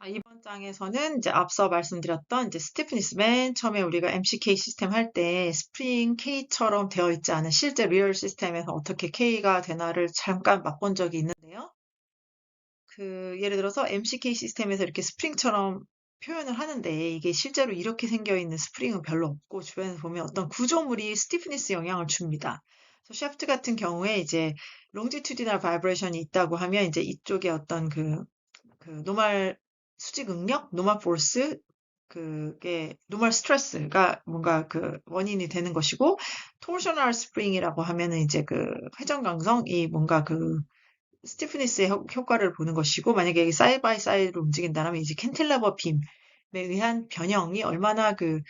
자, 이번 장에서는 이제 앞서 말씀드렸던 이제 스티프니스 맨 처음에 우리가 MCK 시스템 할 때 스프링 K처럼 되어 있지 않은 실제 리얼 시스템에서 어떻게 K가 되나를 잠깐 맛본 적이 있는데요. 그 예를 들어서 MCK 시스템에서 이렇게 스프링처럼 표현을 하는데 이게 실제로 이렇게 생겨 있는 스프링은 별로 없고 주변에서 보면 어떤 구조물이 스티프니스 영향을 줍니다. 샤프트 같은 경우에 이제 롱지튜디널 바이브레이션이 있다고 하면 이제 이쪽에 어떤 그, 그 노말 수직 응력, 노말 포스, 그게 노말 스트레스가 뭔가 그 원인이 되는 것이고 토르셔널 스프링이라고 하면은 이제 그 회전 강성이 뭔가 그 스티프니스의 효- 효과를 보는 것이고 만약에 사이드 바이 사이드로 움직인다면 이제 캔틸레버 빔에 의한 변형이 얼마나 그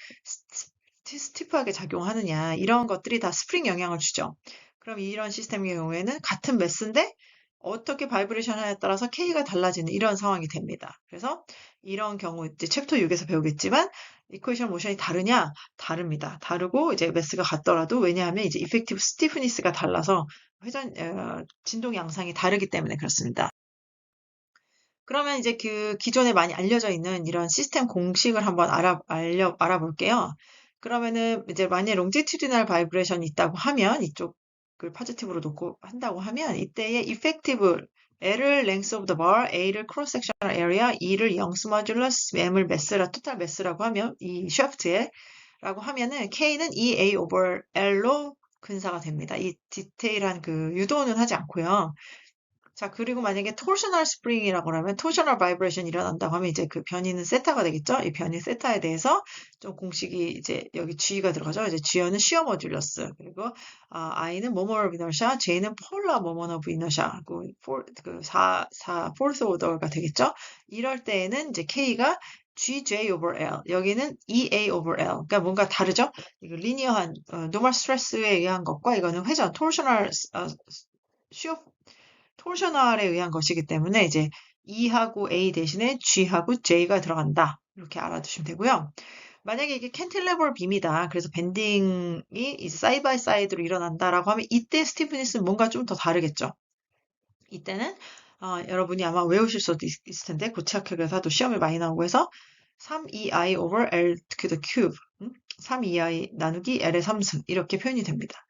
스티프하게 작용하느냐 이런 것들이 다 스프링 영향을 주죠. 그럼 이런 시스템의 경우에는 같은 매스인데 어떻게 바이브레이션 하냐에 따라서 K가 달라지는 이런 상황이 됩니다. 그래서 이런 경우 이제 챕터 6에서 배우겠지만 이쿠에이션 모션이 다르냐? 다릅니다. 다르고 이제 매스가 같더라도 왜냐하면 이제 이펙티브 스티프니스가 달라서 회전 어, 진동 양상이 다르기 때문에 그렇습니다. 그러면 이제 그 기존에 많이 알려져 있는 이런 시스템 공식을 한번 알아 알려 알아볼게요. 그러면은 이제 만약에 롱지튜디널 바이브레이션이 있다고 하면 이쪽 을 포지티브로 놓고 한다고 하면 이때의 effective L을 length of the bar, A를 cross sectional area, E를 Young's modulus, M을 mass라 total mass라고 하면 이 shaft에 라고 하면은 K는 EA over L로 근사가 됩니다. 이 디테일한 그 유도는 하지 않고요. 자, 그리고 만약에 토셔널 스프링이라고 하면 토셔널 바이브레이션이 일어난다고 하면 이제 그 변이는 세타가 되겠죠? 이 변이 세타에 대해서 좀 공식이 이제 여기 G가 들어가죠. 이제 G어는 시어 모듈러스 그리고 아, I는 모모럴 이너샤, J는 폴라 오브 이너샤, 그, 폴, 그 4, 4, 포르스 오더가 되겠죠? 이럴 때에는 이제 K가 GJ over L, 여기는 EA over L. 그러니까 뭔가 다르죠? 이거 리니어한, 어, 노멀 스트레스에 의한 것과 이거는 회전, 토셔널, 어, 시어 토셔널에 의한 것이기 때문에 이제 E하고 A 대신에 G하고 J가 들어간다. 이렇게 알아두시면 되고요. 만약에 이게 캔틸레버 빔이다. 그래서 밴딩이 이제 사이드 바이 사이드로 일어난다라고 하면 이때 스티프니스는 뭔가 좀 더 다르겠죠. 이때는 어, 여러분이 아마 외우실 수도 있, 을 텐데 고체학교에서 도 시험에 많이 나오고 해서 3EI over L to the cube 음? 3EI 나누기 L의 3승 이렇게 표현이 됩니다.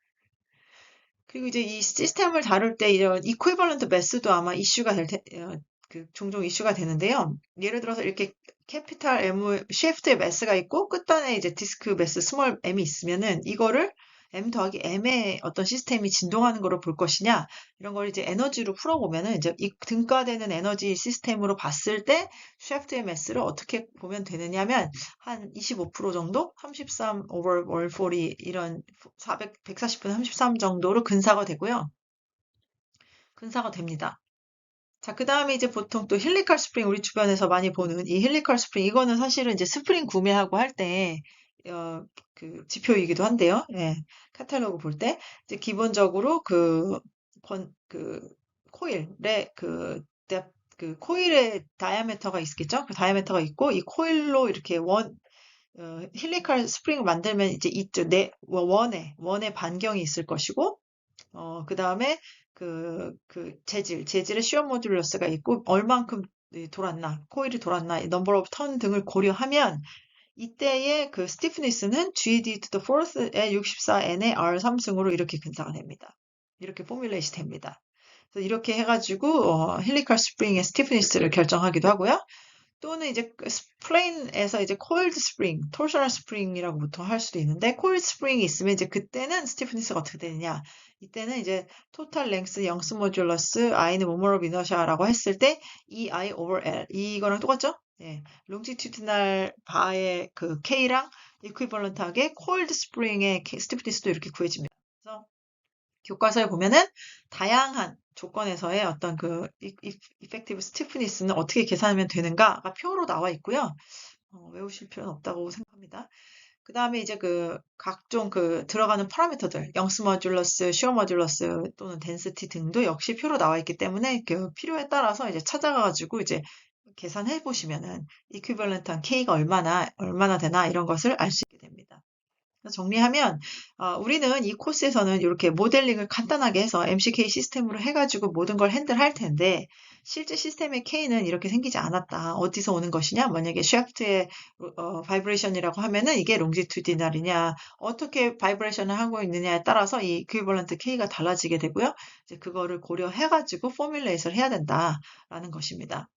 그리고 이제 이 시스템을 다룰 때 이런 이퀴벌런트 매스도 아마 이슈가 될 테, 어, 그 종종 이슈가 되는데요. 예를 들어서 이렇게 캐피탈 M 쉐프트의 매스가 있고 끝단에 이제 디스크 매스 스몰 M이 있으면은 이거를 M 더하기 M의 어떤 시스템이 진동하는 거로 볼 것이냐 이런 걸 이제 에너지로 풀어보면은 이제 이 등가되는 에너지 시스템으로 봤을 때 쉐프트의 매스를 어떻게 보면 되느냐면 한 25% 정도 33 over 월40 이런 400 140분 33 정도로 근사가 되고요. 근사가 됩니다. 자, 그 다음에 이제 보통 또 힐리컬 스프링, 우리 주변에서 많이 보는 이 힐리컬 스프링, 이거는 사실은 이제 스프링 구매하고 할 때, 어, 그 지표이기도 한데요. 예, 카탈로그 볼 때, 이제 기본적으로 그, 번, 그, 코일의 그, 데- 그 코일의 다이아메터가 있겠죠? 그 다이아메터가 있고, 이 코일로 이렇게 원, 어, 힐리컬 스프링을 만들면 이제 이쪽, 네, 원에, 원의 반경이 있을 것이고, 어, 그 다음에 그, 그 재질, 재질의 시어 모듈러스가 있고 얼만큼 돌았나, 코일이 돌았나, 넘버 오브 턴 등을 고려하면 이때의 그 스티프니스는 GD to the fourth의 64N의 R3승으로 이렇게 근사가 됩니다. 이렇게 포뮬레이시 됩니다. 그래서 이렇게 해가지고 어, 힐리컬 스프링의 스티프니스를 결정하기도 하고요. 또는 이제 플레인에서 이제 코일드 스프링, 토셔널 스프링이라고 보통 할 수도 있는데 코일드 스프링이 있으면 이제 그때는 스티프니스가 어떻게 되느냐? 이때는 이제 토탈 랭스 영스 모듈러스 모멀 오브 이너샤라고 했을 때 e i over l 이거랑 똑같죠? 예. 롱지튜디널 바의 그 k랑 이퀴벌런트하게 코일드 스프링의 스티프니스도 이렇게 구해집니다. 그래서 교과서에 보면은 다양한 조건에서의 어떤 그 이펙티브 스티프니스는 어떻게 계산하면 되는가가 표로 나와 있고요. 어, 외우실 필요는 없다고 생각합니다. 그 다음에 이제 그 각종 그 들어가는 파라미터들, 영스 모듈러스, 시어 모듈러스 또는 덴시티 등도 역시 표로 나와 있기 때문에 그 필요에 따라서 이제 찾아가가지고 이제 계산해 보시면은 이퀴벌런트한 K가 얼마나 얼마나 되나 이런 것을 알 수 있게 됩니다. 정리하면 어, 우리는 이 코스에서는 이렇게 모델링을 간단하게 해서 MCK 시스템으로 해가지고 모든 걸 핸들할 텐데 실제 시스템의 K는 이렇게 생기지 않았다. 어디서 오는 것이냐? 만약에 샤프트의 어, 바이브레이션이라고 하면은 이게 롱지투디널이냐, 어떻게 바이브레이션을 하고 있느냐에 따라서 이 이퀴벌런트 K가 달라지게 되고요. 이제 그거를 고려해가지고 포뮬레이션을 해야 된다라는 것입니다.